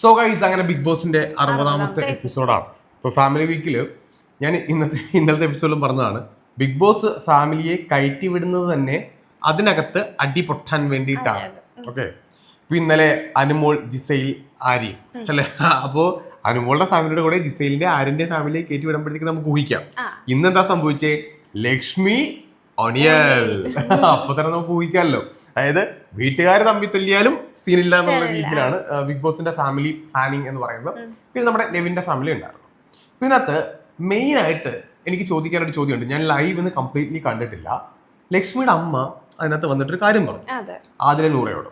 So guys അങ്ങനെ big ബോസിന്റെ അറുപതാമത്തെ എപ്പിസോഡാണ് ഇപ്പോൾ ഫാമിലി വീക്കിൽ ഞാൻ ഇന്നത്തെ ഇന്നലത്തെ എപ്പിസോഡിലും പറഞ്ഞതാണ്. ബിഗ് ബോസ് ഫാമിലിയെ കയറ്റി വിടുന്നത് തന്നെ അതിനകത്ത് അടി പൊട്ടാൻ വേണ്ടിയിട്ടാണ്. ഓക്കെ ഇപ്പൊ ഇന്നലെ അനുമോൾ ജിസൈൽ ആര്യ? അല്ലെ? അപ്പോ അനുമോളുടെ ഫാമിലിയുടെ കൂടെ ജിസൈലിന്റെ ആര്യന്റെ ഫാമിലിയെ കയറ്റി വിടുമ്പോഴത്തേക്ക് നമുക്ക് ഊഹിക്കാം. ഇന്നെന്താ സംഭവിച്ചേ? ലക്ഷ്മി ഒണിയൽ അപ്പൊ തന്നെ നമുക്ക് ഊഹിക്കാമല്ലോ. അതായത് വീട്ടുകാർ തമ്മിൽ തല്ലിയാലും സീനില്ല എന്നുള്ള രീതിയിലാണ് ബിഗ് ബോസിന്റെ ഫാമിലി പ്ലാനിങ് എന്ന് പറയുന്നത്. പിന്നെ നമ്മുടെ നെവിന്റെ ഫാമിലി ഉണ്ടായിരുന്നു. ഇതിനകത്ത് മെയിൻ ആയിട്ട് എനിക്ക് ചോദിക്കാനൊരു ചോദ്യമുണ്ട്. ഞാൻ ലൈവ് ഇന്ന് കംപ്ലീറ്റ്ലി കണ്ടിട്ടില്ല. ലക്ഷ്മിയുടെ അമ്മ അതിനകത്ത് വന്നിട്ടൊരു കാര്യം പറഞ്ഞു. ആദില നൂറയോട്.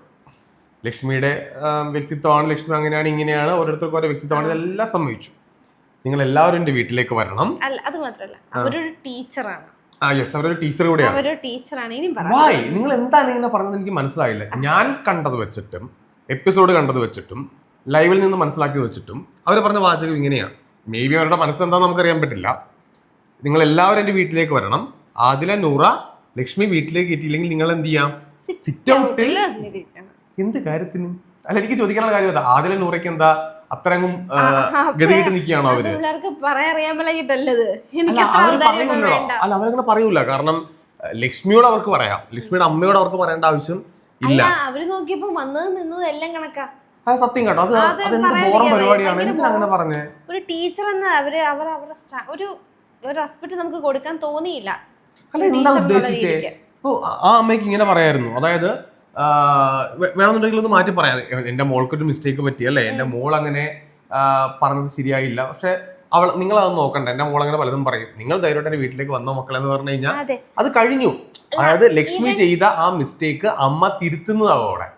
ലക്ഷ്മിയുടെ വ്യക്തിത്വമാണ് ലക്ഷ്മി അങ്ങനെയാണ് ഇങ്ങനെയാണ് ഓരോരുത്തർക്കും ഓരോ വ്യക്തിത്വമാണ് ഇതെല്ലാം സംഭവിച്ചു. നിങ്ങൾ എല്ലാവരും എന്റെ വീട്ടിലേക്ക് വരണം. അല്ല അത് മാത്രല്ല അവരൊരു ടീച്ചറാണ് ആ യെസ് അവരൊരു ടീച്ചർ കൂടിയാണ്. അവരൊരു ടീച്ചറാണ് ഇനി പറ. വായ് നിങ്ങൾ എന്താണ് ഇങ്ങനെ പറഞ്ഞത് എനിക്ക് മനസ്സിലായില്ല. ഞാൻ കണ്ടത് വെച്ചിട്ടും എപ്പിസോഡ് കണ്ടത് വെച്ചിട്ടും ലൈവിൽ നിന്ന് മനസ്സിലാക്കി വെച്ചിട്ടും അവർ പറഞ്ഞ വാചകം ഇങ്ങനെയാണ്. മേ ബി അവരുടെ മനസ്സെന്താണെന്ന് നമുക്കറിയാൻ പറ്റില്ല. നിങ്ങൾ എല്ലാവരും എന്റെ വീട്ടിലേക്ക് വരണം. ആദില നൂറ ലക്ഷ്മി വീട്ടിലേക്ക് എത്തിയില്ലെങ്കിൽ നിങ്ങൾ എന്ത് ചെയ്യാം സിറ്റ് ഔട്ടിൽ എന്ത് കാര്യത്തിന്? അല്ല എനിക്ക് ചോദിക്കാനുള്ള കാര്യം അതാ. ആദില നൂറയ്ക്ക് എന്താ അത്രങ്ങും ആ, ഗതികെട്ട് നിൽക്കുകയാണോ അവർ? അല്ല അവരങ്ങനെ പറയൂല. കാരണം ലക്ഷ്മിയോട് അവർക്ക് പറയാം. ലക്ഷ്മിയുടെ അമ്മയോട് അവർക്ക് പറയേണ്ട ആവശ്യം ഇല്ല. അവർ നോക്കിയപ്പോ വന്നത് നിന്നത് എല്ലാം കണക്കാ. അത് സത്യം കേട്ടോ. അത് അത് അതെന്ത് ബോറം. പരിപാടിയാണ്. എന്തിനാ അങ്ങനെ പറഞ്ഞേ? ഒരു ടീച്ചർ എന്ന അവർ അവർ അവരുടെ ഒരു ഒരു റെസ്പെക്ട് നമുക്ക് കൊടുക്കാൻ തോന്നിയില്ല. അല്ല എന്താ ഉദ്ദേശിച്ചേ? ആ അമ്മയ്ക്ക് ഇങ്ങനെ പറയായിരുന്നു. അതായത് വേണമെന്നുണ്ടെങ്കിൽ ഒന്ന് മാറ്റി പറയാം. എന്റെ മോൾക്കൊരു മിസ്റ്റേക്ക് പറ്റി അല്ലേ? എന്റെ മോൾ അങ്ങനെ പറഞ്ഞത് ശരിയായില്ല. പക്ഷെ അവൾ നിങ്ങൾ അത് നോക്കണ്ട. എന്റെ മോൾ അങ്ങനെ പലതും പറയും. നിങ്ങൾ ധൈര്യമായിട്ട് എന്റെ വീട്ടിലേക്ക് വന്നോ മക്കളെ എന്ന് പറഞ്ഞു കഴിഞ്ഞാൽ അത്. കഴിഞ്ഞു. അതായത് ലക്ഷ്മി ചെയ്ത ആ മിസ്റ്റേക്ക് അമ്മ തിരുത്തുന്നതാവും അവിടെ.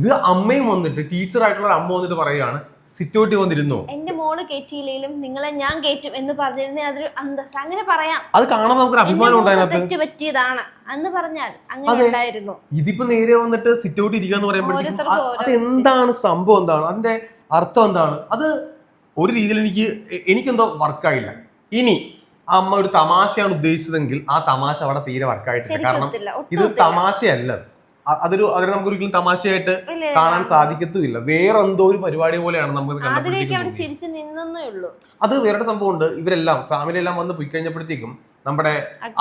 ഇത് അമ്മയും വന്നിട്ട് ടീച്ചറായിട്ടുള്ള ആയിട്ടുള്ള അമ്മ വന്നിട്ട് പറയുകയാണ് സിറ്റോട്ടി വന്നിരുന്നു? എന്റെ മോൾ കയറ്റിയില്ലെങ്കിലും നിങ്ങളെ ഞാൻ കേറ്റും എന്ന് പറഞ്ഞിരുന്നേ അതൊരു അന്തസ് അങ്ങനെ പറയാം. അത് കാണാൻ നമുക്ക് അഭിമാനം ഉണ്ടായിരുന്നു പറ്റിയതാണ്. എന്ന് പറഞ്ഞാൽ അങ്ങനെ. ഉണ്ടായിരുന്നു. ഇതിപ്പോ നേരെ വന്നിട്ട് സിറ്റ് ഔട്ട് ഇരിക്കാന്ന് പറയുമ്പോഴത്തേക്കും ഓരോരുത്തർക്കും അത് എന്താണ് സംഭവം എന്താണ്? അതിന്റെ അർത്ഥം എന്താണ്? അത് ഒരു രീതിയിൽ എനിക്ക് എനിക്കെന്തോ വർക്കായില്ല ഇനി അമ്മ ഒരു തമാശയാണ് ഉദ്ദേശിച്ചതെങ്കിൽ ആ തമാശ അവിടെ തീരെ വർക്കായിട്ടില്ല കാരണം ഇത് തമാശയല്ല. അതൊരു അതിനെ നമുക്ക് ഒരിക്കലും തമാശയായിട്ട് കാണാൻ സാധിക്കത്തുമില്ല. വേറെ എന്തോ ഒരു പരിപാടി പോലെയാണ് നമുക്ക് അത് വേറെ സംഭവം ഉണ്ട് ഇവരെല്ലാം ഫാമിലി എല്ലാം വന്ന് പോയി കഴിഞ്ഞപ്പോഴത്തേക്കും നമ്മുടെ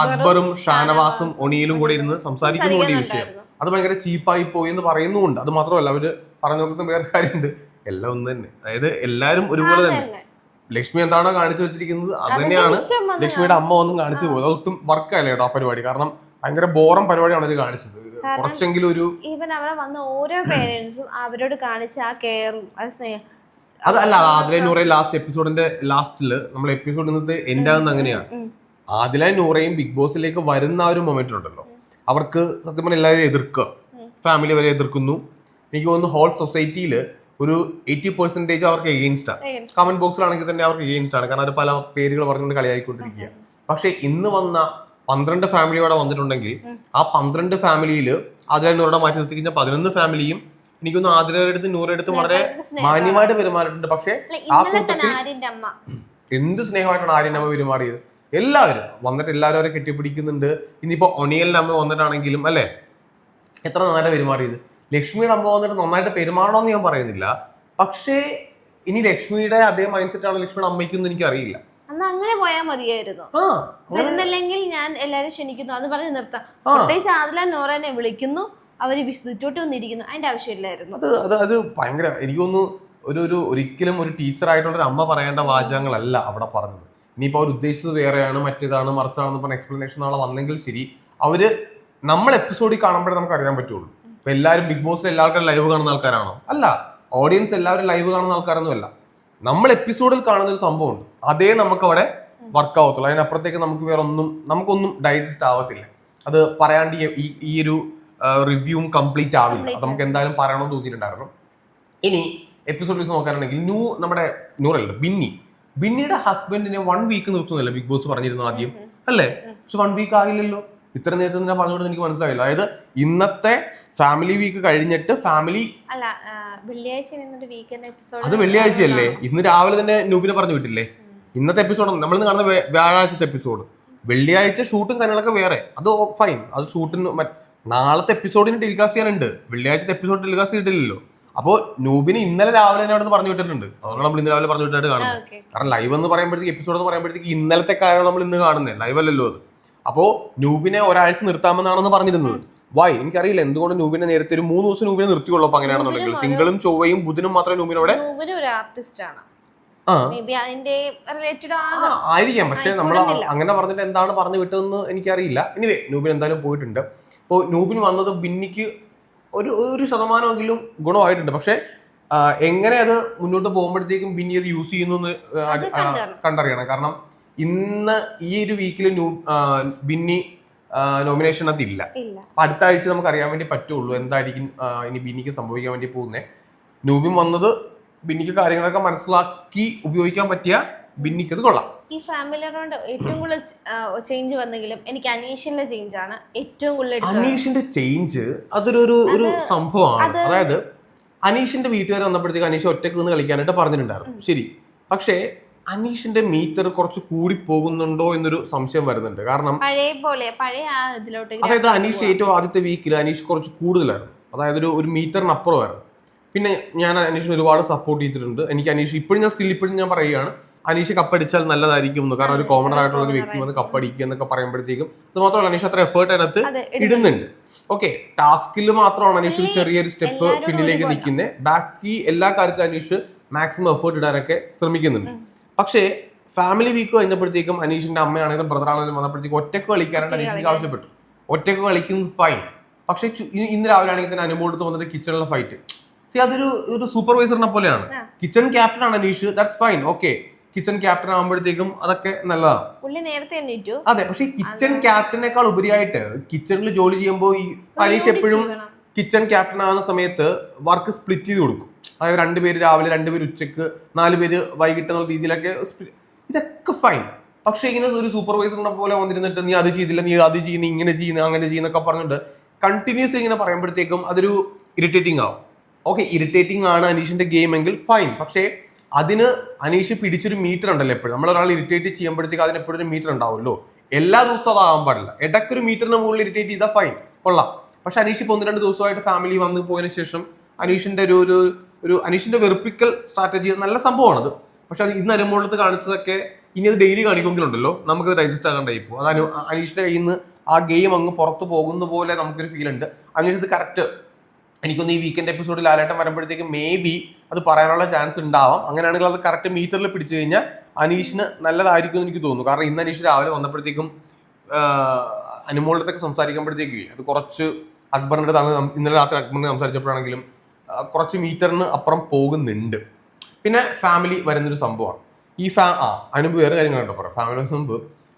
അക്ബറും ഷാനവാസും ഒണിയിലും കൂടെ ഇരുന്ന് സംസാരിക്കുന്നുണ്ട് ഈ വിഷയം. അത് ഭയങ്കര ചീപ്പായി പോയി എന്ന് പറയുന്നുമുണ്ട്. അത് മാത്രമല്ല അവർ പറഞ്ഞു നോക്കുന്ന വേറെ കാര്യമുണ്ട്. എല്ലാം ഒന്ന് തന്നെ. അതായത് എല്ലാരും ഒരുപോലെ തന്നെ. ലക്ഷ്മി എന്താണോ കാണിച്ചു വെച്ചിരിക്കുന്നത് അത് തന്നെയാണ് ലക്ഷ്മിയുടെ അമ്മ ഒന്നും കാണിച്ചു പോയത് അതൊട്ടും വർക്കായില്ല കേട്ടോ ആ പരിപാടി. കാരണം ഭയങ്കര ബോറം പരിപാടിയാണ് അവർ കാണിച്ചത്. കുറച്ചെങ്കിലും ഒരു ഈവൻ അവിടെ വന്ന ഓരോ പേരൻസും അവരോട് കാണിച്ച ആ കെയറും ആ സ്നേഹം അതല്ല നൂറെ ലാസ്റ്റ് എപ്പിസോഡിന്റെ ലാസ്റ്റിൽ നമ്മൾ എപ്പിസോഡ് ഇന്നത്തെ എൻഡ് അങ്ങനെയാണ്. ആദില നൂറയും ബിഗ് ബോസിലേക്ക് വരുന്ന ആ ഒരു മൊമെന്റ് ഉണ്ടല്ലോ. അവർക്ക് സത്യം പറഞ്ഞാൽ എല്ലാവരും എതിർക്കുക ഫാമിലി വരെ എതിർക്കുന്നു. എനിക്ക് തോന്നുന്നു ഹോൾ സൊസൈറ്റിയിൽ ഒരു എയ്റ്റി പെർസെന്റേജ് അവർക്ക് എഗെയിൻസ്റ്റ് ആണ്. കമന്റ് ബോക്സിലാണെങ്കിൽ തന്നെ അവർക്ക് എഗെയിൻസ്റ്റ് ആണ്. കാരണം അവർ പല പേരുകൾ പറഞ്ഞുകൊണ്ട് കളിയായിക്കൊണ്ടിരിക്കുക. പക്ഷെ ഇന്ന് വന്ന പന്ത്രണ്ട് ഫാമിലിയോടെ വന്നിട്ടുണ്ടെങ്കിൽ ആ പന്ത്രണ്ട് ഫാമിലിയിൽ ആദില നൂറോടെ മാറ്റി നിർത്തി കഴിഞ്ഞാൽ പതിനൊന്ന് ഫാമിലിയും എനിക്കൊന്ന് ആദിലയുടെ അടുത്ത് നൂറയുടെ അടുത്ത് വളരെ. മാന്യമായിട്ട് പെരുമാറിയിട്ടുണ്ട്. പക്ഷെ ആ കൂട്ടത്തിൽ എന്ത് സ്നേഹമായിട്ടാണ് ആര്യൻ അമ്മ പെരുമാറിയത്? എല്ലാവരും. വന്നിട്ട് എല്ലാവരും അവരെ കെട്ടിപ്പിടിക്കുന്നുണ്ട്. ഇനിയിപ്പോ ഒണിയലിന്റെ അമ്മ വന്നിട്ടാണെങ്കിലും അല്ലെ? എത്ര നന്നായിട്ട് പെരുമാറിയത്? ലക്ഷ്മിയുടെ അമ്മ വന്നിട്ട് നന്നായിട്ട് പെരുമാറണമെന്ന് ഞാൻ പറയുന്നില്ല. പക്ഷേ ഇനി ലക്ഷ്മിയുടെ അതേ മൈൻഡ് സെറ്റ് ആണ് ലക്ഷ്മിയുടെ അമ്മയ്ക്കൊന്നും എനിക്ക് അറിയില്ല അന്ന് അങ്ങനെ പോയാൽ മതിയായിരുന്നു. വരുന്നില്ലെങ്കിൽ ഞാൻ എല്ലാരും ക്ഷണിക്കുന്നു. അത് പറഞ്ഞ് നിർത്താം. പ്രത്യേകിച്ച് ആദില നോറനെ വിളിക്കുന്നു. അവർ വിസിറ്റോട്ട് വന്നിരിക്കുന്നു. അതിന്റെ ആവശ്യമില്ലായിരുന്നു. അത് അത് അത് ഭയങ്കര എനിക്ക് ഒരു ഒരു ഒരിക്കലും ഒരു ടീച്ചർ ആയിട്ടുള്ള ഒരു അമ്മ പറയേണ്ട വാചകങ്ങളല്ല അവിടെ പറഞ്ഞത്. ഇനിയിപ്പോൾ അവർ ഉദ്ദേശിച്ചത് വേറെയാണ് മറ്റേതാണ് മറിച്ചാണെന്ന് പറഞ്ഞ എക്സ്പ്ലനേഷൻ നാളെ വന്നെങ്കിൽ ശരി. അവർ നമ്മൾ എപ്പിസോഡിൽ കാണുമ്പോഴേ നമുക്ക് അറിയാൻ പറ്റുള്ളൂ. ഇപ്പൊ എല്ലാവരും ബിഗ് ബോസിൽ എല്ലാവർക്കും ലൈവ് കാണുന്ന ആൾക്കാരാണോ? അല്ല. ഓഡിയൻസ് എല്ലാവരും ലൈവ് കാണുന്ന ആൾക്കാരൊന്നും അല്ല. നമ്മൾ എപ്പിസോഡിൽ കാണുന്ന ഒരു സംഭവമുണ്ട്. അതേ നമുക്ക് അവിടെ വർക്ക് ആവത്തുള്ളൂ. അതിനപ്പുറത്തേക്ക് നമുക്ക് വേറെ ഒന്നും നമുക്കൊന്നും ഡൈജസ്റ്റ് ആവത്തില്ല. അത് പറയാണ്ട് ഈ- ഈ ഒരു റിവ്യൂവും കംപ്ലീറ്റ് ആവില്ല. അത് നമുക്ക് എന്തായാലും പറയണമെന്ന് തോന്നിയിട്ടുണ്ടായിരുന്നു. ഇനി എപ്പിസോഡ് വീസ് നോക്കാനാണെങ്കിൽ ന്യൂ നമ്മുടെ ന്യൂറല്ല ബിന്നി. ബിന്നിയുടെ ഹസ്ബൻഡിനെ വൺ വീക്ക് നിർത്തുന്നില്ല ബിഗ് ബോസ് പറഞ്ഞിരുന്നു ആദ്യം? അല്ലേ? പക്ഷെ വൺ വീക്ക് ആയില്ലല്ലോ. ഇത്ര നേരത്തെ തന്നെ പറഞ്ഞുകൊണ്ട് എനിക്ക് മനസ്സിലായില്ല. അതായത് ഇന്നത്തെ ഫാമിലി വീക്ക് കഴിഞ്ഞിട്ട് ഫാമിലി അല്ല വെള്ളിയാഴ്ച അത് വെള്ളിയാഴ്ചയല്ലേ? ഇന്ന് രാവിലെ തന്നെ നൂബിനെ പറഞ്ഞു വിട്ടില്ലേ? ഇന്നത്തെ എപ്പിസോഡ് നമ്മൾ ഇന്ന് കാണുന്ന വ്യ- വ്യാഴാഴ്ചത്തെ എപ്പിസോഡ് വെള്ളിയാഴ്ച ഷൂട്ടും കാര്യങ്ങളൊക്കെ വേറെ. അത് ഫൈൻ അത് ഷൂട്ടിന് നാളത്തെ എപ്പിസോഡിന് ടെലികാസ്റ്റ് ചെയ്യാനുണ്ട്. വെള്ളിയാഴ്ചത്തെ എപ്പിസോഡ് ടെലികാസ്റ്റ് ചെയ്തിട്ടില്ലല്ലോ. അപ്പോൾ നൂബിന് ഇന്നലെ രാവിലെ തന്നെ അവിടെ പറഞ്ഞു വിട്ടിട്ടുണ്ട്. അതുകൊണ്ട് നമ്മൾ ഇന്ന് രാവിലെ പറഞ്ഞു വിട്ടായിട്ട് കാണുന്നത്. കാരണം ലൈവ് എന്ന് പറയുമ്പോഴത്തേക്ക് എപ്പിസോഡ് എന്ന് പറയുമ്പോഴത്തേക്ക് ഇന്നലത്തെ കാര്യമാണ് നമ്മൾ ഇന്ന് കാണുന്നത്. ലൈവ് അല്ലല്ലോ അത്. അപ്പോൾ നൂബിനെ ഒരാഴ്ച നിർത്താമെന്നാണെന്ന് പറഞ്ഞിരുന്നത്. വൈ എനിക്കറിയില്ല. എന്തുകൊണ്ട് നൂബിനെ നേരത്തെ ഒരു മൂന്ന് ദിവസം നൂബിനെ നിർത്തിയുള്ളൂ അപ്പൊ അങ്ങനെയാണെന്നുണ്ടെങ്കിൽ തിങ്കളും ചൊവ്വയും ബുധനും മാത്രമേ നൂബിനോടെ ആയിരിക്കാം. പക്ഷെ നമ്മൾ അങ്ങനെ പറഞ്ഞിട്ട് എന്താണ് പറഞ്ഞു വിട്ടതെന്ന് എനിക്കറിയില്ല. എനിവേ നൂബിൻ എന്തായാലും പോയിട്ടുണ്ട്. അപ്പോൾ നൂബിൻ വന്നത് ബിന്നിക്ക് ഒരു ഒരു ശതമാനമെങ്കിലും ഗുണമായിട്ടുണ്ട്. പക്ഷേ എങ്ങനെ അത് മുന്നോട്ട് പോകുമ്പോഴത്തേക്കും പിന്നെ അത് യൂസ് ചെയ്യുന്നു എന്ന് കണ്ടറിയണം. കാരണം ഇന്ന് ഈ ഒരു വീക്കിൽ ന്യൂ ബിന്നി നോമിനേഷൻ അതില്ല അടുത്ത ആഴ്ച നമുക്ക് അറിയാൻ വേണ്ടി പറ്റുള്ളൂ എന്തായിരിക്കും ഇനി ബിന്നിക്ക് സംഭവിക്കാൻ വേണ്ടി പോകുന്നത് നൂബിൻ വന്നത് ബിന്നിക്ക് കാര്യങ്ങളൊക്കെ മനസ്സിലാക്കി ഉപയോഗിക്കാൻ പറ്റിയ ബിന്നിക്ക് അത് കൊള്ളാം. ഈ ഫാമിലി അറൗണ്ട് ഏറ്റവും കൂടുതൽ ചേഞ്ച് വന്നെങ്കിലും എനിക്ക് അനീഷിന്റെ ചേഞ്ച് ആണ് ഏറ്റവും കൂടുതൽ അനീഷിന്റെ ചേഞ്ച് അതൊരു ഒരു ഒരു സംഭവമാണ്. അത് അതായത് അനീഷിന്റെ വീട്ടുകാർ വന്നപ്പോഴത്തേക്ക് അനീഷ് ഒറ്റയ്ക്ക് നിന്ന് കളിക്കാനായിട്ട് പറഞ്ഞിട്ടുണ്ടായിരുന്നു. ശരി. പക്ഷേ അനീഷിന്റെ മീറ്റർ കുറച്ച് കൂടി പോകുന്നുണ്ടോ എന്നൊരു സംശയം വരുന്നുണ്ട്. കാരണം പഴയ പോലെ പഴയ ആ ഇതിലോട്ട് അതായത് അനീഷ് ഏറ്റവും ആദ്യത്തെ വീക്കിൽ അനീഷ് കുറച്ച് കൂടുതലായിരുന്നു. അതായത് ഒരു ഒരു മീറ്ററിന് അപ്പുറമായിരുന്നു. പിന്നെ ഞാൻ അനീഷിന് ഒരുപാട് സപ്പോർട്ട് ചെയ്തിട്ടുണ്ട്. എനിക്ക് അനീഷ് ഇപ്പോഴും ഞാൻ സ്റ്റിൽ ഇപ്പോഴും ഞാൻ പറയുകയാണ്. അനീഷ് കപ്പടിച്ചാൽ നല്ലതായിരിക്കും കാരണം ഒരു കോമണർ ആയിട്ടുള്ള ഒരു വ്യക്തി വന്ന് കപ്പടിക്കുക എന്നൊക്കെ പറയുമ്പോഴത്തേക്കും അത് മാത്രമല്ല അനീഷ് അത്ര എഫേർട്ട് അതിനകത്ത് ഇടുന്നുണ്ട്. ഓക്കെ ടാസ്കിൽ മാത്രമാണ് അനീഷ് ഒരു ചെറിയൊരു സ്റ്റെപ്പ് പിന്നിലേക്ക്. നിൽക്കുന്നത് ബാക്കി എല്ലാ കാര്യത്തിലും അനീഷ് മാക്സിമം എഫേർട്ട് ഇടാനൊക്കെ ശ്രമിക്കുന്നുണ്ട്. പക്ഷേ ഫാമിലി വീക്ക് കഴിഞ്ഞപ്പോഴത്തേക്കും അനീഷിന്റെ അമ്മയാണെങ്കിലും ബ്രദറാണെങ്കിലും വന്നപ്പോഴത്തേക്കും ഒറ്റയ്ക്ക് കളിക്കാനായിട്ട് അനീഷിനെ ആവശ്യപ്പെട്ടു. ഒറ്റയ്ക്ക് കളിക്കുന്നത് ഫൈൻ പക്ഷേ ഇന്ന് രാവിലെ ആണെങ്കിൽ തന്നെ അനുമോടുത്ത് വന്നിട്ട് കിച്ചണിലെ ഫൈറ്റ് സി അതൊരു ഒരു സൂപ്പർവൈസറിനെ പോലെയാണ്. കിച്ചൺ ക്യാപ്റ്റൻ ആണ് Aneesh. That's fine okay kitchen captain ആകുമ്പോഴത്തേക്കും അതൊക്കെ നല്ലതാണ് അതെ പക്ഷേ കിച്ചൺ ക്യാപ്റ്റനേക്കാൾ ഉപരിയായിട്ട് കിച്ചണിൽ ജോലി ചെയ്യുമ്പോൾ ഈ അനീഷ് എപ്പോഴും. കിച്ചൺ ക്യാപ്റ്റൻ ആവുന്ന സമയത്ത് വർക്ക് സ്പ്ലിറ്റ് ചെയ്ത് കൊടുക്കും. അതായത് രണ്ടുപേര് രാവിലെ രണ്ടുപേര് ഉച്ചയ്ക്ക് നാല് പേര് വൈകിട്ട് എന്നുള്ള രീതിയിലൊക്കെ ഇതൊക്കെ ഫൈൻ പക്ഷേ ഇങ്ങനെ ഒരു സൂപ്പർവൈസറിനെ പോലെ വന്നിരുന്നിട്ട് നീ അത് ചെയ്തില്ല നീ അത് ചെയ്യുന്ന ഇങ്ങനെ ചെയ്യുന്ന അങ്ങനെ ചെയ്യുന്നൊക്കെ പറഞ്ഞിട്ട് കണ്ടിന്യൂസ് ഇങ്ങനെ പറയുമ്പോഴത്തേക്കും അതൊരു ഇറിറ്റേറ്റിംഗ് ആവും. ഓക്കെ ഇറിറ്റേറ്റിംഗ് ആണ് അനീഷിന്റെ ഗെയിം എങ്കിൽ ഫൈൻ പക്ഷേ അതിന് അനീഷ് പിടിച്ചൊരു മീറ്റർ ഉണ്ടല്ലോ എപ്പോഴും. നമ്മൾ ഒരാൾ ഇറിറ്റേറ്റ് ചെയ്യുമ്പോഴത്തേക്ക് അതിന് എപ്പോഴും ഒരു മീറ്റർ ഉണ്ടാവുമല്ലോ. എല്ലാ ദിവസവും അതാകാൻ പാടില്ല. ഇടയ്ക്കൊരു മീറ്ററിന് മുകളിൽ ഇറിറ്റേറ്റ് ചെയ്താൽ ഫൈൻ കൊള്ളാം. പക്ഷെ അനീഷ് ഇപ്പോൾ ഒന്ന് രണ്ട് ദിവസമായിട്ട് ഫാമിലി വന്ന് പോയതിനു ശേഷം അനീഷിന്റെ ഒരു ഒരു ഒരു അനീഷിന്റെ വെറുപ്പിക്കൽ സ്ട്രാറ്റജി നല്ല സംഭവമാണത് പക്ഷെ അത് ഇന്ന് അനുമോളത്ത് കാണിച്ചതൊക്കെ ഇനി അത് ഡെയിലി കാണിക്കുമെങ്കിലുണ്ടല്ലോ. നമുക്ക് ഡൈജസ്റ്റ് ആകാൻ ടൈപ്പ് അത് അനു അനീഷിന്റെ കയ്യിൽ നിന്ന് ആ ഗെയിം അങ്ങ് പുറത്ത് പോകുന്ന പോലെ നമുക്കൊരു ഫീൽ ഉണ്ട്. അനീഷ് ഇത് കറക്റ്റ് എനിക്കൊന്ന് ഈ വീക്കെൻഡ് എപ്പിസോഡിൽ ലാലേട്ടൻ വരുമ്പോഴത്തേക്ക് മേ ബി അത് പറയാനുള്ള ചാൻസ് ഉണ്ടാവാം. അങ്ങനെയാണെങ്കിൽ അത് കറക്റ്റ് മീറ്ററിൽ പിടിച്ചു കഴിഞ്ഞാൽ അനീഷിന് നല്ലതായിരിക്കും എന്ന് എനിക്ക് തോന്നുന്നു. കാരണം ഇന്ന് അനീഷ് രാവിലെ വന്നപ്പോഴത്തേക്കും അനുമോളത്തൊക്കെ സംസാരിക്കുമ്പോഴത്തേക്ക് അത് കുറച്ച് അക്ബറിന്റെ തന്നെ ഇന്നലെ രാത്രി അക്ബറിനെ സംസാരിച്ചപ്പോഴാണെങ്കിലും കുറച്ച് മീറ്ററിന് അപ്പുറം പോകുന്നുണ്ട്. പിന്നെ ഫാമിലി വരുന്നൊരു സംഭവമാണ്. ഈ ഫാ ആ അനുഭവം വേറെ കാര്യങ്ങളുണ്ടോ പറയാം ഫാമിലി മുമ്പ്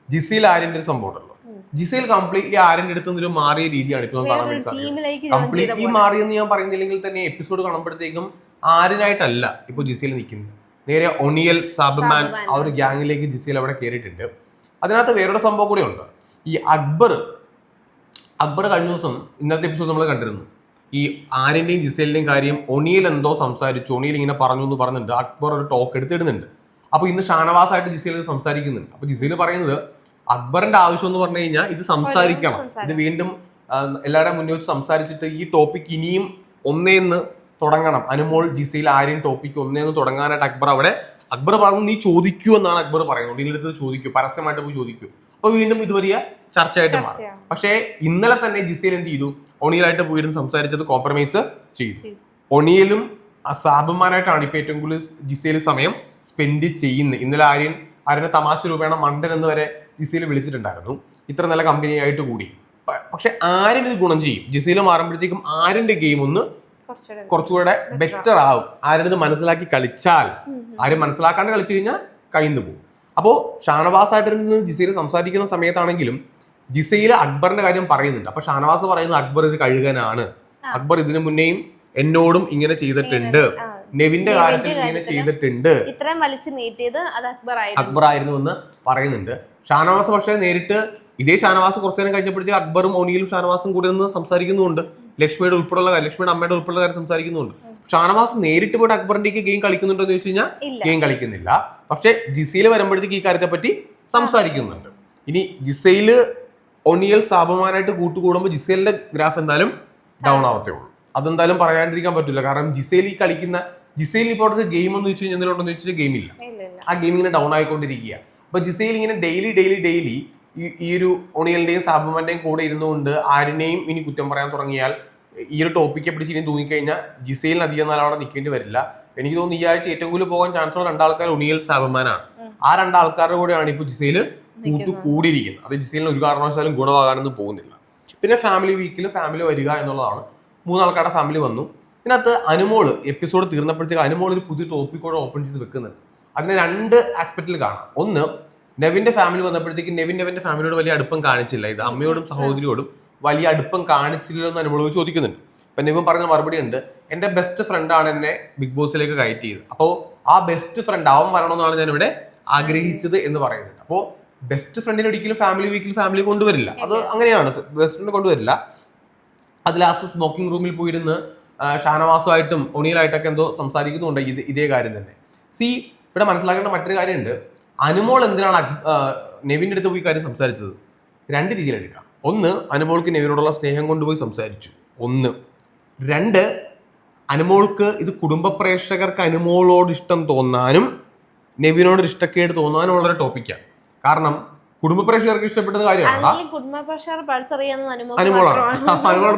ജിസിൽ ആര്യന്റെ ഒരു സംഭവം ഉണ്ടല്ലോ. ജിസയിൽ കംപ്ലീറ്റ്ലി ആര്യന്റെ അടുത്ത് നിന്നൊരു മാറിയ രീതിയാണ് ഇപ്പൊ കാണാൻ കംപ്ലീറ്റ്ലി മാറിയെന്ന് ഞാൻ പറയുന്നില്ലെങ്കിൽ തന്നെ എപ്പിസോഡ് കാണുമ്പോഴത്തേക്കും ആരിനായിട്ടല്ല ഇപ്പൊ ജിസയിൽ നിൽക്കുന്നത്. നേരെ ഒണിയൽ സാബമാൻ ആ ഒരു ഗ്യാങ്ങിലേക്ക് ജിസയിൽ അവിടെ കയറിയിട്ടുണ്ട് അതിനകത്ത് വേറൊരു സംഭവം കൂടെ ഉണ്ട്. ഈ അക്ബർ അക്ബർ കഴിഞ്ഞ ദിവസം ഇന്നത്തെ എപ്പിസോഡ് നമ്മൾ കണ്ടിരുന്നു. ഈ ആരിന്റെയും ജിസേലിന്റെയും കാര്യം ഒണിയൽ എന്തോ സംസാരിച്ചു. ഒണിയൽ ഇങ്ങനെ പറഞ്ഞു എന്ന് പറഞ്ഞിട്ടുണ്ട്. അക്ബർ ഒരു ടോക്ക് എടുത്തിടുന്നുണ്ട്. അപ്പൊ ഇന്ന് ഷാനവാസായിട്ട് ജിസേൽ സംസാരിക്കുന്നുണ്ട്. അപ്പൊ ജിസേൽ പറയുന്നത് അക്ബറിന്റെ ആവശ്യം എന്ന് പറഞ്ഞു കഴിഞ്ഞാൽ ഇത് സംസാരിക്കണം. ഇത് വീണ്ടും എല്ലാവരുടെ മുന്നിൽ വെച്ച് സംസാരിച്ചിട്ട് ഈ ടോപ്പിക് ഇനിയും ഒന്നേന്ന് തുടങ്ങണം. അനുമോൾ ജിസയിൽ ആരെയും ടോപ്പിക് ഒന്നേന്ന് തുടങ്ങാനായിട്ട് അക്ബർ അവിടെ അക്ബർ പറഞ്ഞു നീ ചോദിക്കൂ എന്നാണ് അക്ബർ പറയുന്നത്. ഇതിന്റെ അടുത്ത് ചോദിക്കൂ. പരസ്യമായിട്ട് പോയി ചോദിക്കൂ. അപ്പൊ വീണ്ടും ഇത് വലിയ ചർച്ചയായിട്ട് മാറും. പക്ഷേ ഇന്നലെ തന്നെ ജിസയിൽ എന്ത് ചെയ്തു? ഒണിയലായിട്ട് പോയിരുന്നു സംസാരിച്ചത് കോംപ്രമൈസ് ചെയ്തു. ഒണിയിലും അസാബുമാനായിട്ടാണ് ഇപ്പൊ ഏറ്റവും കൂടുതൽ ജിസയിൽ സമയം സ്പെൻഡ് ചെയ്യുന്നത്. ഇന്നലെ ആര്യൻ ആര്യനെ തമാശ രൂപേണ മണ്ടൻ എന്ന് വരെ ജിസയിൽ വിളിച്ചിട്ടുണ്ടായിരുന്നു. ഇത്ര നല്ല കമ്പനി ആയിട്ട് കൂടി. പക്ഷെ ആരും ഇത് ഗുണം ചെയ്യും. ജിസയിൽ മാറുമ്പോഴത്തേക്കും ആരിന്റെ ഗെയിം ഒന്ന് കുറച്ചുകൂടെ ബെറ്റർ ആവും. ആരും ഇത് മനസ്സിലാക്കി കളിച്ചാൽ ആരും മനസ്സിലാക്കാണ്ട് കളിച്ചു കഴിഞ്ഞാൽ കയ്യിന്ന് പോകും. അപ്പോൾ ഷാനവാസ് ആയിട്ടിരുന്ന് ജിസയിൽ സംസാരിക്കുന്ന സമയത്താണെങ്കിലും ജിസയിൽ അക്ബറിന്റെ കാര്യം പറയുന്നുണ്ട്. അപ്പൊ ഷാനവാസ് പറയുന്നത് അക്ബർ ഇത് കഴുകനാണ്. അക്ബർ ഇതിനു മുന്നേയും എന്നോടും ഇങ്ങനെ ചെയ്തിട്ടുണ്ട്. നെവിന്റെ കാലത്തിൽ കാര്യത്തിൽ ഇങ്ങനെ ചെയ്തിട്ടുണ്ട്. ഇത്രയും വലിച്ചു നീട്ടിയത് അത് അക്ബർ ആയിരുന്നു അക്ബർ ആയിരുന്നു എന്ന് പറയുന്നുണ്ട്. ഷാനവാസ് പക്ഷേ നേരിട്ട് ഇതേ ഷാനവാസ് കുറച്ചു നേരം കഴിഞ്ഞപ്പോഴത്തേക്ക് അക്ബറും ഒനിയിലും ഷാനവാസും കൂടെ നിന്ന് സംസാരിക്കുന്നുണ്ട് ലക്ഷ്മിയുടെ ഉൾപ്പെടെയുള്ള കാര്യം ലക്ഷ്മിയുടെ അമ്മയുടെ ഉൾപ്പെടെയുള്ള കാര്യം സംസാരിക്കുന്നുണ്ട് ഷാനവാസ് നേരിട്ട് പോയിട്ട് അക്ബറിന്റെ ഗെയിം കളിക്കുന്നുണ്ടോ എന്ന് ചോദിച്ചു കഴിഞ്ഞാൽ ഗെയിം കളിക്കുന്നില്ല. പക്ഷെ ജിസയിൽ വരുമ്പോഴത്തേക്ക് ഈ കാര്യത്തെ പറ്റി സംസാരിക്കുന്നുണ്ട്. ഇനി ജിസയിൽ ഒനിയൽ സ്ഥാപമാനായിട്ട് കൂട്ടുകൂടുമ്പോൾ ജിസയിലിന്റെ ഗ്രാഫ് എന്തായാലും ഡൗൺ ആവത്തേ ഉള്ളൂ. അതെന്തായാലും പറയാണ്ടിരിക്കാൻ പറ്റില്ല കാരണം ജിസയിൽ ഈ കളിക്കുന്ന ജിസേൽ ഇപ്പോൾ അവിടുത്തെ ഗെയിം എന്ന് വെച്ച് കഴിഞ്ഞാൽ എന്തെങ്കിലും ഉണ്ടെന്ന് വെച്ചാൽ ഗെയിം ഇല്ല. ആ ഗെയിം ഇങ്ങനെ ഡൗൺ ആയിക്കൊണ്ടിരിക്കുക. അപ്പൊ ജിസയിൽ ഇങ്ങനെ ഡെയിലി ഡെയിലി ഡെയിലി ഈ ഒരു ഒണിയലിന്റെയും സാബുമാന്റെയും കൂടെ ഇരുന്നുകൊണ്ട് ആരുടെയും ഇനി കുറ്റം പറയാൻ തുടങ്ങിയാൽ ഈ ഒരു ടോപ്പിക്കെ പിടിച്ച് ഇനി തൂങ്ങിക്കഴിഞ്ഞാൽ ജിസയിലിന് അധികം നാൾ അവിടെ നിൽക്കേണ്ടി വരില്ല. എനിക്ക് തോന്നുന്നു ഈ ആഴ്ച ഏറ്റവും കൂടുതൽ പോകാൻ ചാൻസ് ഉള്ള രണ്ടാൾക്കാർ ഒണിയൽ സാബുമാനാണ്. ആ രണ്ടാൾക്കാരുടെ കൂടെയാണ് ഇപ്പൊ ജിസയിൽ കൂട്ടു കൂടിയിരിക്കുന്നത്. അത് ജിസയിലിന് ഒരു കാരണവശാലും ഗുണമാകാനൊന്നും പോകുന്നില്ല. പിന്നെ ഫാമിലി വീക്കിൽ ഫാമിലി വരിക എന്നുള്ളതാണ്. മൂന്നാൾക്കാരുടെ ഫാമിലി വന്നു. ഇതിനകത്ത് അനുമോൾ എപ്പിസോഡ് തീർന്നപ്പോഴത്തേക്ക് അനുമോൾ ഒരു പുതിയ ടോപ്പിക്കോടെ ഓപ്പൺ ചെയ്ത് വെക്കുന്നുണ്ട്. അതിനെ രണ്ട് ആസ്പെക്റ്റിൽ കാണാം. ഒന്ന് നെവിന്റെ ഫാമിലി വന്നപ്പോഴത്തേക്ക് നെവിൻ നെവിന്റെ ഫാമിലിയോട് വലിയ അടുപ്പം കാണിച്ചില്ല. ഇത് അമ്മയോടും സഹോദരിയോടും വലിയ അടുപ്പം കാണിച്ചില്ലല്ലോ എന്ന് അനുമോൾ ചോദിക്കുന്നുണ്ട്. ഇപ്പൊ നെവിൻ പറഞ്ഞ മറുപടി ഉണ്ട്. എന്റെ ബെസ്റ്റ് ഫ്രണ്ടാണ് എന്നെ ബിഗ് ബോസിലേക്ക് കയറ്റി ചെയ്ത് അപ്പോൾ ആ ബെസ്റ്റ് ഫ്രണ്ട് അവൻ വരണമെന്നാണ് ഞാൻ ഇവിടെ ആഗ്രഹിച്ചത് എന്ന് പറയുന്നുണ്ട്. അപ്പോൾ ബെസ്റ്റ് ഫ്രണ്ടിനെ ഒരിക്കലും ഫാമിലി വീക്കിൽ ഫാമിലി കൊണ്ടുവരില്ല അത് അങ്ങനെയാണ്. ബെസ്റ്റ് ഫ്രണ്ട് കൊണ്ടുവരില്ല അത് ലാസ്റ്റ് സ്മോക്കിംഗ് റൂമിൽ പോയിരുന്ന് ഷാനവാസുമായിട്ടും ഒണിയിലായിട്ടൊക്കെ എന്തോ സംസാരിക്കുന്നുണ്ട് ഇത് ഇതേ കാര്യം തന്നെ. സി ഇവിടെ മനസ്സിലാക്കേണ്ട മറ്റൊരു കാര്യമുണ്ട്. അനുമോൾ എന്തിനാണ് നെവിന്റെ അടുത്ത് പോയി കാര്യം സംസാരിച്ചത്? രണ്ട് രീതിയിൽ എടുക്കാം. ഒന്ന് അനുമോൾക്ക് നെവിനോടുള്ള സ്നേഹം കൊണ്ടുപോയി സംസാരിച്ചു. ഒന്ന് രണ്ട് അനുമോൾക്ക് ഇത് കുടുംബ പ്രേക്ഷകർക്ക് അനുമോളോട് ഇഷ്ടം തോന്നാനും നെവിനോട് ഇഷ്ടക്കേട് തോന്നാനും ഉള്ളൊരു ടോപ്പിക്കാണ്. കാരണം കുടുംബ പ്രേക്ഷകർക്ക് ഇഷ്ടപ്പെട്ടത് കാര്യമാണ്? അനുമോളാണ്.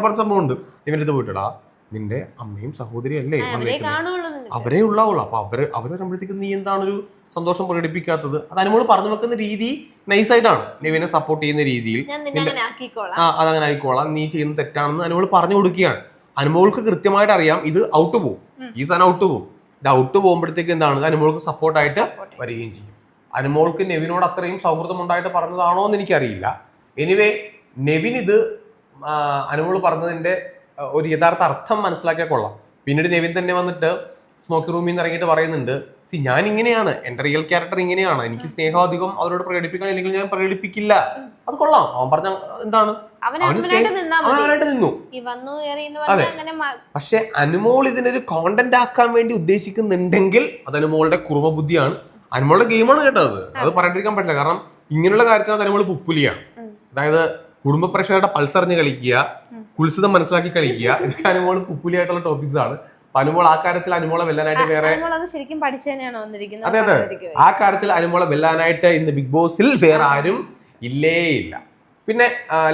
പറഞ്ഞ സംഭവം ഉണ്ട് നെവിന്റെ അടുത്ത് പോയിട്ടടാ. നിന്റെ അമ്മയും സഹോദരിയും അല്ലേ അവരെ ഉള്ളാവുള്ളു. ഉണ്ടാവുള്ളൂ അപ്പൊ അവർ അവർ വരുമ്പോഴത്തേക്ക് നീ എന്താണ് ഒരു സന്തോഷം പ്രകടിപ്പിക്കാത്തത്? അത് അനുമോൾ പറഞ്ഞു വെക്കുന്ന രീതി നൈസായിട്ടാണ് നിവിനെ സപ്പോർട്ട് ചെയ്യുന്ന രീതിയിൽ ആ അതങ്ങനെ ആയിക്കോളാം. നീ ചെയ്യുന്ന തെറ്റാണെന്ന് അനുമോൾ പറഞ്ഞു കൊടുക്കുകയാണ്. അനുമോൾക്ക് കൃത്യമായിട്ട് അറിയാം ഇത് ഔട്ട് പോകും ഈ സാധനം ഔട്ട് പോകും ഇത് ഔട്ട് പോകുമ്പോഴത്തേക്ക് എന്താണ്? അനുമോൾക്ക് സപ്പോർട്ടായിട്ട്. വരികയും ചെയ്യും. അനുമോൾക്ക് നെവിനോട് അത്രയും സൗഹൃദം ഉണ്ടായിട്ട് പറഞ്ഞതാണോ എന്ന് എനിക്കറിയില്ല. എനിവേ നെവിൻ ഇത് അനുമോൾ പറഞ്ഞതിന്റെ ഒരു യഥാർത്ഥ അർത്ഥം മനസ്സിലാക്കിയാൽ കൊള്ളാം. പിന്നീട് നെവിൻ തന്നെ വന്നിട്ട് സ്മോക്കി റൂമിൽ നിന്ന് ഇറങ്ങിയിട്ട് പറയുന്നുണ്ട് സി ഞാൻ ഇങ്ങനെയാണ് എന്റെ റിയൽ ക്യാരക്ടർ ഇങ്ങനെയാണ്. എനിക്ക് സ്നേഹം അധികം അവരോട് പ്രകടിപ്പിക്കണം അല്ലെങ്കിൽ ഞാൻ പ്രകടിപ്പിക്കില്ല. അത് കൊള്ളാം. അവൻ പറഞ്ഞ എന്താണ്? അവനായിട്ട് നിന്നാ മ- പക്ഷെ അനുമോൾ ഇതിനൊരു കോണ്ടന്റ് ആക്കാൻ വേണ്ടി ഉദ്ദേശിക്കുന്നുണ്ടെങ്കിൽ അത് അനുമോളുടെ കുറുമ ബുദ്ധിയാണ് അനുമോളുടെ ഗെയിമാണ് കേട്ടത് അത്. പറഞ്ഞിരിക്കാൻ പറ്റില്ല. കാരണം ഇങ്ങനെയുള്ള കാര്യത്തിനകത്ത് അനുമോൾ പുപ്പുലിയാണ്. അതായത് കുടുംബ പ്രേക്ഷകരുടെ പൾസറിഞ്ഞ് കളിക്കുക ഉം. കുൽസിതം മനസ്സിലാക്കി കളിക്കുക. ഇതൊക്കെ അനുമോൾ പുപ്പുലിയായിട്ടുള്ള ടോപ്പിക്സ് ആണ്. അനുമോൾ ആ കാര്യത്തിൽ അനുമോളെ വെല്ലാനായിട്ട് വേറെ ശരിക്കും അതെ അതെ. ആ കാര്യത്തിൽ അനുമോളെ വെല്ലാനായിട്ട് ഇന്ന് ബിഗ് ബോസിൽ വേറെ ആരും ഇല്ലേ ഇല്ല പിന്നെ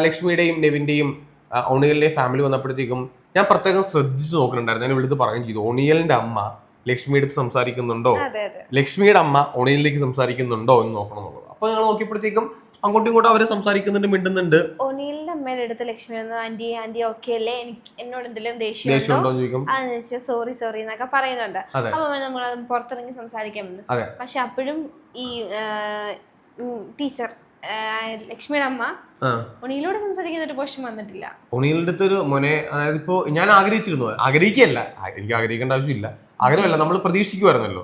ലക്ഷ്മിയുടെയും നെവിന്റെയും ആ, ഫാമിലി വന്നപ്പോഴത്തേക്കും ഞാൻ പ്രത്യേകം ശ്രദ്ധിച്ചു നോക്കുന്നുണ്ടായിരുന്നു. ഞാൻ വിളിച്ച് പറയുകയും ചെയ്തു. ഒണിയലിന്റെ അമ്മ ലക്ഷ്മിയുടെ അടുത്ത് സംസാരിക്കുന്നുണ്ടോ? ലക്ഷ്മിയുടെ അമ്മ ഒണിയലിലേക്ക് സംസാരിക്കുന്നുണ്ടോ എന്ന് നോക്കണം എന്നുള്ളത്. അപ്പൊ ഞങ്ങൾ നോക്കിയപ്പോഴത്തേക്കും അങ്ങോട്ടും ഇങ്ങോട്ടും അവരെ സംസാരിക്കുന്നുണ്ട് മിണ്ടുന്നുണ്ട്. ഒനീലിന്റെ അമ്മയുടെ അടുത്ത് ലക്ഷ്മി വന്ന് ആന്റി ആന്റി ഓക്കെ അല്ലേ? എനിക്ക് എന്നോട് എന്തെങ്കിലും ദേഷ്യം സോറി സോറി എന്നൊക്കെ പറയുന്നുണ്ട്. അപ്പൊ നമ്മൾ പുറത്തിറങ്ങി സംസാരിക്കാൻ വന്നു. പക്ഷെ അപ്പോഴും ഈ ടീച്ചർ ലക്ഷ്മിയുടെ അമ്മ ഒണിയിലൂടെ സംസാരിക്കുന്ന ഒരു പോഷൻ വന്നിട്ടില്ല. ഒണിയലിന്റെ അടുത്തൊരു മോനെ അതായത് ഇപ്പോ ഞാൻ ആഗ്രഹിച്ചിരുന്നു. ആഗ്രഹിക്കുകയല്ല. എനിക്ക് ആഗ്രഹിക്കേണ്ട ആവശ്യമില്ല. ആഗ്രഹമല്ല. നമ്മൾ പ്രതീക്ഷിക്കുമായിരുന്നല്ലോ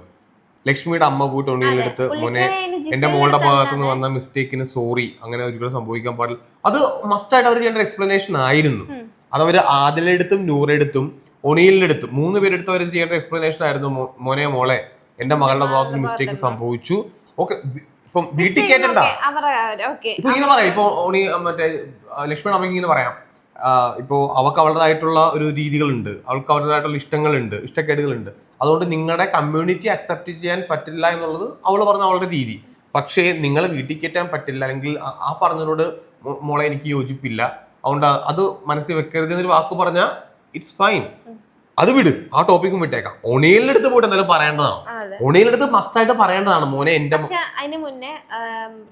ലക്ഷ്മിയുടെ അമ്മ പോയിട്ട് ഒണിയലിന്റെ അടുത്ത് മോനെ എന്റെ മോളുടെ ഭാഗത്ത് നിന്ന് വന്ന മിസ്റ്റേക്കിന് സോറി അങ്ങനെ ഒരിക്കലും സംഭവിക്കാൻ പാടില്ല. അത് മസ്റ്റായിട്ട് അവർ ചെയ്യേണ്ട എക്സ്പ്ലനേഷൻ ആയിരുന്നു. അത് അവർ ആദിലെടുത്തും നൂറെടുത്തും ഒണിയലിനെടുത്തും മൂന്ന് പേരെടുത്തും അവർ ചെയ്യേണ്ട എക്സ്പ്ലനേഷൻ ആയിരുന്നു മോനെ മോളെ. എന്റെ മകളുടെ ഭാഗത്ത് മിസ്റ്റേക്ക് സംഭവിച്ചു. ഓക്കെ ഇപ്പം വീട്ടിൽ കേട്ടണ്ട ഇപ്പൊ ഇങ്ങനെ പറയാം ഇപ്പൊ ഓണി മറ്റേ ലക്ഷ്മണ അമ്മയ്ക്ക് ഇങ്ങനെ പറയാം. ഇപ്പോ അവൾക്ക് അവളുടേതായിട്ടുള്ള ഒരു രീതികളുണ്ട്. അവൾക്ക് അവരുടേതായിട്ടുള്ള ഇഷ്ടങ്ങളുണ്ട് ഇഷ്ടക്കേടുകളുണ്ട്. അതുകൊണ്ട് നിങ്ങളുടെ കമ്മ്യൂണിറ്റി അക്സെപ്റ്റ് ചെയ്യാൻ പറ്റില്ല എന്നുള്ളത് അവൾ പറഞ്ഞ അവളുടെ രീതി. പക്ഷേ നിങ്ങളെ വീട്ടിൽ കയറ്റാൻ പറ്റില്ല അല്ലെങ്കിൽ ആ- പറഞ്ഞതിനോട് മോളെ എനിക്ക് യോജിപ്പില്ല. അതുകൊണ്ട് അത് മനസ്സിൽ വെക്കരുത് എന്നൊരു വാക്ക് പറഞ്ഞാൽ ഇറ്റ്സ് ഫൈൻ അത് വിട്. ആ ടോപ്പിക്കും വിട്ടേക്കാം. ഒണിയലിന്റെ അടുത്ത് പോയിട്ട് എന്തായാലും പറയേണ്ടതാണ്. ഒണിയലിന്റെ അടുത്ത് മസ്റ്റായിട്ട് പറയേണ്ടതാണ് മോനെ എന്റെ അതിന് മുന്നേ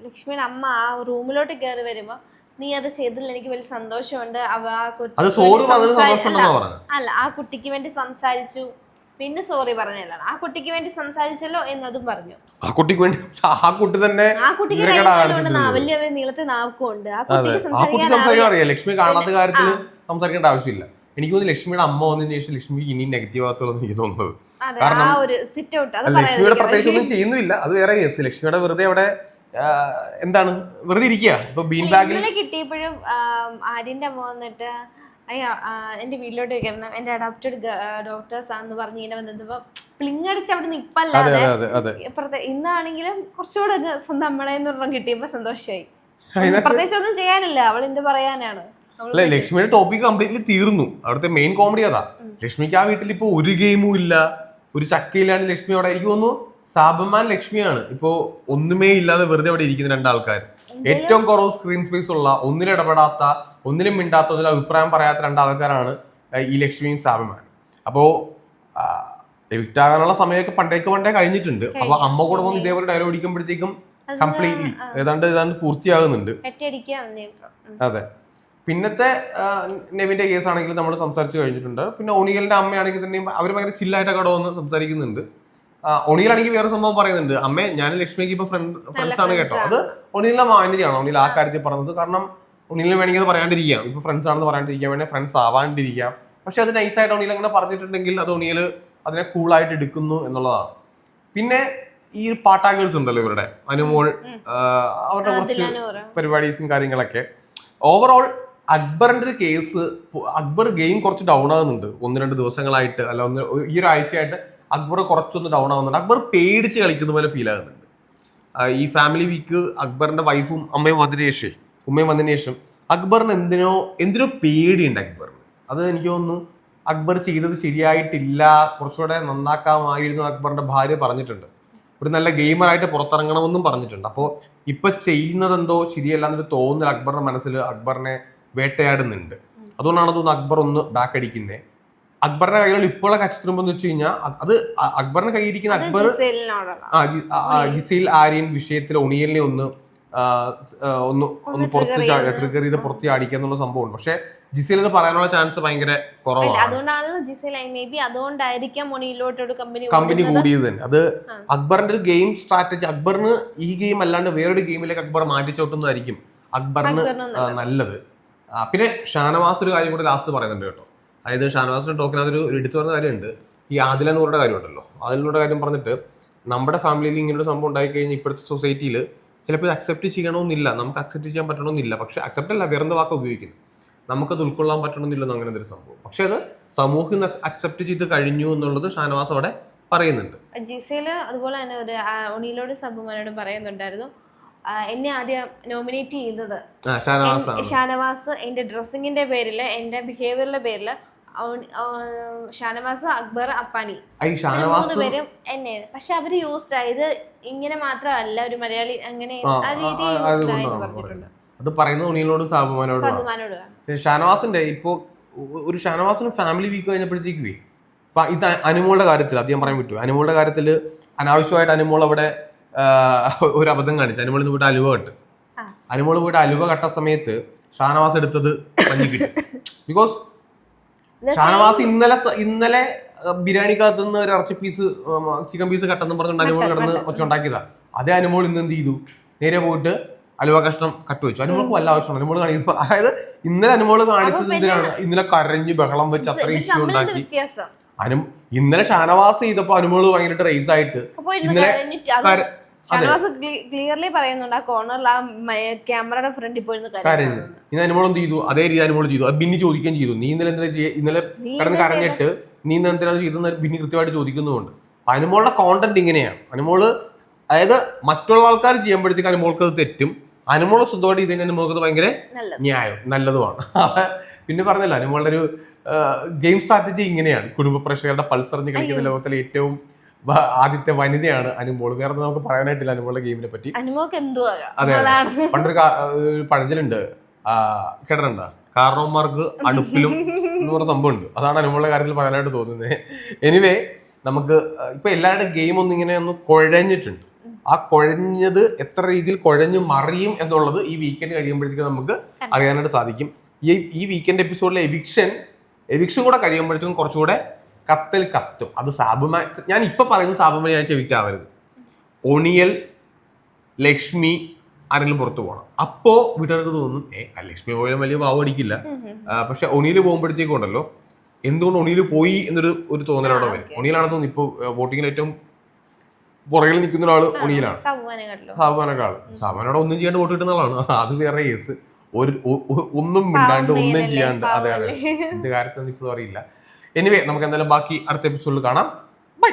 ലക്ഷ്മിയുടെ അമ്മ ആ റൂമിലോട്ട് കയറി വരുമ്പോ നീ അത് ചെയ്തില്ല. എനിക്ക് വലിയ സന്തോഷമുണ്ട്. അവ ആ കുട്ടി അല്ല ആ കുട്ടിക്ക് വേണ്ടി സംസാരിച്ചു. പിന്നെ സോറി പറഞ്ഞല്ലാണ് ആ കുട്ടിക്ക് വേണ്ടി സംസാരിച്ചല്ലോ എന്നതും പറഞ്ഞു. ആ കുട്ടിക്ക് വേണ്ടി ആ കുട്ടി തന്നെ ആ കുട്ടിക്ക്. വലിയ നീളത്തെ നാവുക്കുണ്ട് ആ കുട്ടിക്ക് സംസാരിക്കാൻ അറിയാം. ലക്ഷ്മി കാണാത്ത കാര്യത്തിൽ സംസാരിക്കേണ്ട ആവശ്യമില്ല. എനിക്ക് തോന്നുന്നു ലക്ഷ്മിയുടെ അമ്മ വന്നതിന് ശേഷം ലക്ഷ്മി ഇനി നെഗറ്റീവ് ആകത്തുള്ളൂ എനിക്ക് തോന്നുന്നത്. കാരണം- ലക്ഷ്മിയുടെ പ്രത്യേകിച്ച് ഒന്നും ചെയ്യുന്നില്ല അത് വേറെ കേസ് ലക്ഷ്മിയുടെ വെറുതെ അവിടെ എന്താണ്? വെറുതെ ഇരിക്കുക. ഇപ്പൊ ബീൻ ബാഗിൽ കിട്ടിയപ്പോഴും ആര്യന്റെ അമ്മ വന്നിട്ട് അയ്യ ആ, എന്റെ വീട്ടിലോട്ട് വയ്ക്കണം എന്റെ അഡോപ്റ്റഡ് ഡോക്ടേഴ്സ് ആണെന്ന് പറഞ്ഞ് ഇങ്ങനെ വന്നപ്പോ പ്ലിങ് അടിച്ച് അവിടെ പ്രത്യേക ഇന്നാണെങ്കിലും കുറച്ചുകൂടെ സ്വന്തം അമ്മടെ ഒരെണ്ണം കിട്ടിയപ്പോ സന്തോഷമായി പ്രത്യേകിച്ച് ഒന്നും ചെയ്യാനില്ല. അവൾ എന്ത് പറയാനാണ്? അല്ലെ ലക്ഷ്മിയുടെ ടോപ്പിക് കംപ്ലീറ്റ്ലി തീർന്നു. അവിടുത്തെ മെയിൻ കോമഡി അതാ. ലക്ഷ്മിക്ക് ആ വീട്ടിൽ ഇപ്പൊ ഒരു ഗെയിമും ഇല്ല. ഒരു ചക്കയിലാണ് ലക്ഷ്മി അവിടെ. എനിക്ക് തോന്നുന്നു സാബമാൻ ലക്ഷ്മിയാണ്. ഇപ്പോ ഒന്നുമേ ഇല്ലാതെ വെറുതെ അവിടെ ഇരിക്കുന്ന രണ്ടാൾക്കാർ ഏറ്റവും കുറവ് സ്ക്രീൻ സ്പേസ് ഉള്ള ഒന്നിലും ഇടപെടാത്ത ഒന്നിലും മിണ്ടാത്ത ഒന്നിലും അഭിപ്രായം പറയാത്ത രണ്ടാൾക്കാരാണ് ആൾക്കാരാണ് ഈ ലക്ഷ്മിയും സാബമാൻ അപ്പോ എവിക്റ്റാകാനുള്ള സമയമൊക്കെ പണ്ടേക്ക് പണ്ടേ കഴിഞ്ഞിട്ടുണ്ട്. അപ്പൊ അമ്മ കൂടെ വന്ന് ഇതേപോലെ ഡയലോഗ് അടിക്കുമ്പോഴത്തേക്കും കംപ്ലീറ്റ്ലി ഏതാണ്ട് ഏതാണ്ട് പൂർത്തിയാകുന്നുണ്ട്. അതെ. പിന്നത്തെ നെവിന്റെ കേസ് ആണെങ്കിൽ നമ്മൾ സംസാരിച്ചു കഴിഞ്ഞിട്ടുണ്ട്. പിന്നെ ഒണിയലിന്റെ അമ്മയാണെങ്കിൽ തന്നെയും അവർ ഭയങ്കര ചില്ലായിട്ടൊക്കെ അവിടെ വന്ന് സംസാരിക്കുന്നുണ്ട്. ഒണിയലാണെങ്കിൽ വേറെ സംഭവം പറയുന്നുണ്ട്. അമ്മേ ഞാൻ ലക്ഷ്മിക്ക് ഇപ്പൊ ഫ്രണ്ട് ഫ്രണ്ട്സ് ആണ് കേട്ടോ. അത് ഒണിയിലെ മാന്യതയാണ്? ഒണിയിൽ ആ കാര്യത്തിൽ പറഞ്ഞത്. കാരണം ഒണിയിലും വേണമെങ്കിൽ അത് പറയാണ്ടിരിക്കാം. ഇപ്പൊ ഫ്രണ്ട്സ് ആണെന്ന് പറയാണ്ടിരിക്കാം. വേണേ ഫ്രണ്ട്സ് ആവാണ്ടിരിക്കാം. പക്ഷെ അത് നൈസായിട്ട് ഒണിയിൽ അങ്ങനെ പറഞ്ഞിട്ടുണ്ടെങ്കിൽ അത് ഒണിയിൽ അതിനെ കൂളായിട്ട് എടുക്കുന്നു എന്നുള്ളതാണ്. പിന്നെ ഈ പാട്ടാ ഗേൾസ് ഉണ്ടല്ലോ ഇവരുടെ. അനുമോൾ അവരുടെ കുറച്ച് പരിപാടീസും കാര്യങ്ങളൊക്കെ. ഓവറോൾ അക്ബറിന്റെ ഒരു കേസ് അക്ബർ ഗെയിം കുറച്ച് ഡൗൺ ആകുന്നുണ്ട്. ഒന്ന് രണ്ട് ദിവസങ്ങളായിട്ട് അല്ല ഒന്ന് ഈ ഒരു ആഴ്ചയായിട്ട് അക്ബർ കുറച്ചൊന്ന് ഡൗൺ ആവുന്നുണ്ട്. അക്ബർ പേടിച്ച് കളിക്കുന്ന പോലെ ഫീൽ ആകുന്നുണ്ട്. ഈ ഫാമിലി വീക്ക് അക്ബറിന്റെ വൈഫും അമ്മയും വന്നതിന് ശേഷം ഉമ്മയും വന്നതിന് ശേഷം അക്ബറിന് എന്തിനോ എന്തിനോ പേടിയുണ്ട് അക്ബറിന്. അത് എനിക്ക് തോന്നുന്നു അക്ബർ ചെയ്തത് ശരിയായിട്ടില്ല. കുറച്ചുകൂടെ നന്നാക്കാമായിരുന്നു അക്ബറിന്റെ ഭാര്യ പറഞ്ഞിട്ടുണ്ട്. ഒരു നല്ല ഗെയിമറായിട്ട് പുറത്തിറങ്ങണമെന്നും പറഞ്ഞിട്ടുണ്ട്. അപ്പോൾ ഇപ്പൊ ചെയ്യുന്നത് എന്തോ ശരിയല്ല എന്നൊരു തോന്നൽ അക്ബറിന്റെ മനസ്സിൽ അക്ബറിനെ വേട്ടയാടുന്നുണ്ട്. അതുകൊണ്ടാണ് തോന്നുന്നു അക്ബർ ഒന്ന് ബാക്ക് അടിക്കുന്നത് അക്ബറിന്റെ കയ്യിലുള്ള ഇപ്പോഴുള്ള കച്ചിത്തുരുമ്പ് എന്ന് വെച്ച് കഴിഞ്ഞാൽ അത് അക്ബറിന്റെ കയ്യിരിക്കുന്ന അക്ബർ ജിസൈൽ ആര്യൻ വിഷയത്തിൽ ഒണിയലിനെ ഒന്ന് ഒന്ന് ഒന്ന് പുറത്ത് ട്രിഗർ ചെയ്ത് പുറത്ത് ചാടിക്കുക എന്നുള്ള സംഭവമുണ്ട്. പക്ഷെ ജിസൈൽ ഇത് പറയാനുള്ള ചാൻസ് ഭയങ്കര കുറവാണ്. കമ്പനി കൂടിയത് തന്നെ. അത് അക്ബറിന്റെ ഒരു ഗെയിം സ്ട്രാറ്റജി അക്ബറിന് ഈ ഗെയിം അല്ലാണ്ട് വേറൊരു ഗെയിമിലേക്ക് അക്ബർ മാറ്റിച്ചോട്ടുന്നതായിരിക്കും അക്ബറിന് നല്ലത്. പിന്നെ ഷാനവാസ് ഒരു കാര്യം കൂടെ ലാസ്റ്റ് പറയുന്നുണ്ട് കേട്ടോ. അതായത് ഷാനവാസിന്റെ ടോക്കിനകത്ത് ഒരു എടുത്തു പറഞ്ഞ കാര്യമുണ്ട്. ഈ ആദില നൂറുടെ കാര്യമുണ്ടല്ലോ. ആദിലൂടെ കാര്യം പറഞ്ഞിട്ട് നമ്മുടെ ഫാമിലിയിൽ ഇങ്ങനൊരു സംഭവം ഉണ്ടായി കഴിഞ്ഞാൽ ഇപ്പോഴത്തെ സൊസൈറ്റിയിൽ ചിലപ്പോൾ ഇത് അക്സെപ്റ്റ് ചെയ്യണമെന്നില്ല. നമുക്ക് അക്സെപ്റ്റ് ചെയ്യാൻ പറ്റണമെന്നില്ല. പക്ഷെ അക്സെപ്റ്റ് അല്ല വേറെന്ത് വാക്ക് ഉപയോഗിക്കുന്നു. നമുക്കത് ഉൾക്കൊള്ളാൻ പറ്റണമെന്നില്ലെന്ന് അങ്ങനെ ഒരു സംഭവം. പക്ഷെ അത് സമൂഹം അക്സെപ്റ്റ് ചെയ്ത് കഴിഞ്ഞു എന്നുള്ളത് ഷാനവാസ് അവിടെ പറയുന്നുണ്ട്. അതുപോലെ തന്നെ ഒരു ഒണിയിലോട് സബുമാനോട് പറയുന്നുണ്ടായിരുന്നു. എന്നെ ആദ്യം നോമിനേറ്റ് ചെയ്തത്. ഷാനവാസ് എന്റെ ഡ്രസ്സിങ്ങിന്റെ പേരിൽ എന്റെ ബിഹേവിയറിന്റെ പേരിൽ ഷാനവാസ് അക്ബർ അപ്പാനി. മൂന്ന് പേരും എന്നെ പക്ഷെ അവർ യൂസ്ഡ് ആയത് ഇങ്ങനെ മാത്രമല്ല ഒരു മലയാളി അങ്ങനെ ആ, ആ ആ, രീതി ആ, used അതുകൊണ്ടാണ് ആയെന്ന് പറയുന്നത്. പറഞ്ഞിട്ടുണ്ട്. അത് പറയുന്നത് ഉണിയിലോടും സാബുമാനോടും ഷാനവാസിന്റെ ഇപ്പോ ഒരു ഷാനവാസിന് ഫാമിലി വീക്ക് കഴിഞ്ഞപ്പോഴത്തേക്ക് ഇപ്പൊ ഇത് അനുമോളുടെ കാര്യത്തിൽ അത് ഞാൻ പറയാൻ പറ്റൂ. അനുമോളുടെ കാര്യത്തിൽ അനാവശ്യമായിട്ട് അനുമോൾ അവിടെ ഒരു അബദ്ധം കാണിച്ചു. അനുമോളിന് പോയിട്ട് അലുവ കട്ട്. അനുമോൾ പോയിട്ട് അലുവ കട്ട സമയത്ത് ഷാനവാസ് എടുത്തത് പഞ്ഞി കിട്ടി ബിക്കോസ് ഷാനവാസ് ഇന്നലെ ഇന്നലെ ബിരിയാണി ബിരിയാണിക്കകത്ത് നിന്ന് ഒരു ഇറച്ചി പീസ് ചിക്കൻ പീസ് കട്ടെന്ന് പറഞ്ഞുകൊണ്ട് അനുമോൾ കിടന്ന് ഒച്ച ഉണ്ടാക്കിയതാ. അതേ അനുമോൾ ഇന്ന് എന്ത് ചെയ്തു? നേരെ പോയിട്ട് അലുവ കഷ്ണം കട്ട് വെച്ചു. അനുമോൾക്ക് വല്ല ആവശ്യമാണ്. അനുമോൾ കാണിച്ചു അതായത് ഇന്നലെ അനുമോൾ കാണിച്ചത് എന്തിനാണ്? ഇന്നലെ കരഞ്ഞ് ബഹളം വെച്ച് അത്ര ഇഷ്യൂ ഉണ്ടാക്കി. അനു ഇന്നലെ ഷാനവാസ് ചെയ്തപ്പോ അനുമോൾ ഭയങ്കരമായിട്ട് റേസ് ആയിട്ട് ഇന്നലെ ഷാനവാസ് ക്ലിയർലി പറയുന്നുണ്ട് ആ കോർണറിൽ ആ ക്യാമറയുടെ ഫ്രണ്ടിൽ പോയി ഇരുന്ന് കരഞ്ഞു. ഇന്ന് എന്ത് ചെയ്തു? അതേ രീതി അനുമോളം ചെയ്തു. അത് ബിന്നി ചോദിക്കുകയും ചെയ്തു. നീ ഇന്നലെ എന്തിനാ ഇന്നലെ കടന്ന് കരഞ്ഞിട്ട് നീ ഇന്നലെ എന്തിനാ ചെയ്തെന്ന് ബിന്നി കൃത്യമായിട്ട് ചോദിക്കുന്നുമുണ്ട്. അനുമോളുടെ കോണ്ടന്റ് ഇങ്ങനെയാണ്. അനുമോൾ അതായത് മറ്റുള്ള ആൾക്കാർ ചെയ്യുമ്പോഴത്തേക്ക് അനുമോൾക്ക് അത് തെറ്റും. അനുമോൾ സ്വന്തമായിട്ട് ഇതിന് അനുമോൾക്ക് അത് ഭയങ്കര ന്യായം നല്ലതുമാണ്. പിന്നെ പറഞ്ഞല്ലോ അനുമോളുടെ ഒരു ഗെയിം സ്ട്രാറ്റജി ഇങ്ങനെയാണ്. കുടുംബ പ്രേക്ഷകരുടെ പൾസറിഞ്ഞ് കളിക്കുന്ന ലോകത്തിലെ ഏറ്റവും ആദ്യത്തെ വനിതയാണ് അനുമോൾ വേറെ നമുക്ക് പറയാനായിട്ടില്ല അനുമോളുടെ ഗെയിമിനെ പറ്റി. അതെ, പണ്ടൊരു പഴഞ്ചലുണ്ട് കേട്ടിട്ടുണ്ട് കേട്ടിട്ടുണ്ടോ? കാരണവന്മാർക്ക് അടുപ്പിലും എന്ന് പറഞ്ഞ സംഭവമുണ്ട്. അതാണ് അനുമോളുടെ കാര്യത്തിൽ പറയാനായിട്ട് തോന്നുന്നത് എനിവേ നമുക്ക് ഇപ്പൊ എല്ലാവരുടെ ഗെയിം ഒന്നും ഇങ്ങനെ ഒന്ന് കുഴഞ്ഞിട്ടുണ്ട്. ആ കുഴഞ്ഞത് എത്ര രീതിയിൽ കുഴഞ്ഞു മറിയും എന്നുള്ളത് ഈ വീക്കെൻഡ് കഴിയുമ്പോഴത്തേക്ക് നമുക്ക് അറിയാനായിട്ട് സാധിക്കും. ഈ ഈ വീക്കെൻഡ് എപ്പിസോഡിലെ എവിക്ഷൻ എവിക്ഷൻ കൂടെ കഴിയുമ്പോഴത്തേക്കും കുറച്ചുകൂടെ കത്തൽ കത്തും. അത് സാബുമ ഞാൻ ഇപ്പൊ പറയുന്നത് സാബുമാനായിട്ട് ഞാൻ ചെവിറ്റാവരുത് ഒണിയൽ ലക്ഷ്മി ആരെങ്കിലും പുറത്തു പോകണം അപ്പോ വീട്ടുകാർക്ക് തോന്നും ഏ ലക്ഷ്മി പോയാലും വലിയ വാവ് അടിക്കില്ല. പക്ഷെ ഒണിയിൽ പോകുമ്പോഴത്തേക്കും ഉണ്ടല്ലോ എന്തുകൊണ്ട് ഒണിയിൽ പോയി എന്നൊരു ഒരു തോന്നൽ അവിടെ വരും. ഒണിയിലാണ് തോന്നുന്നു ഇപ്പോൾ വോട്ടിങ്ങിൽ ഏറ്റവും പുറകിൽ നിൽക്കുന്ന ഒരാൾ ഒണിയിലാണ്. സബുമാനെ കണ്ടല്ലോ സാബാനക്കാൾ സാബാനോട് ഒന്നും ചെയ്യാണ്ട് വോട്ട് കിട്ടുന്ന ആളാണ്. അത് വേറെ കേസ്. ഒരു ഒന്നും മിണ്ടാണ്ട് ഒന്നും ചെയ്യാണ്ട്. അതെ അതെ. എന്ത് കാര്യത്തിൽ ഇപ്പോഴും അറിയില്ല. എനിവേ നമുക്ക് എന്തായാലും ബാക്കി അടുത്ത എപ്പിസോഡിൽ കാണാം. ബൈ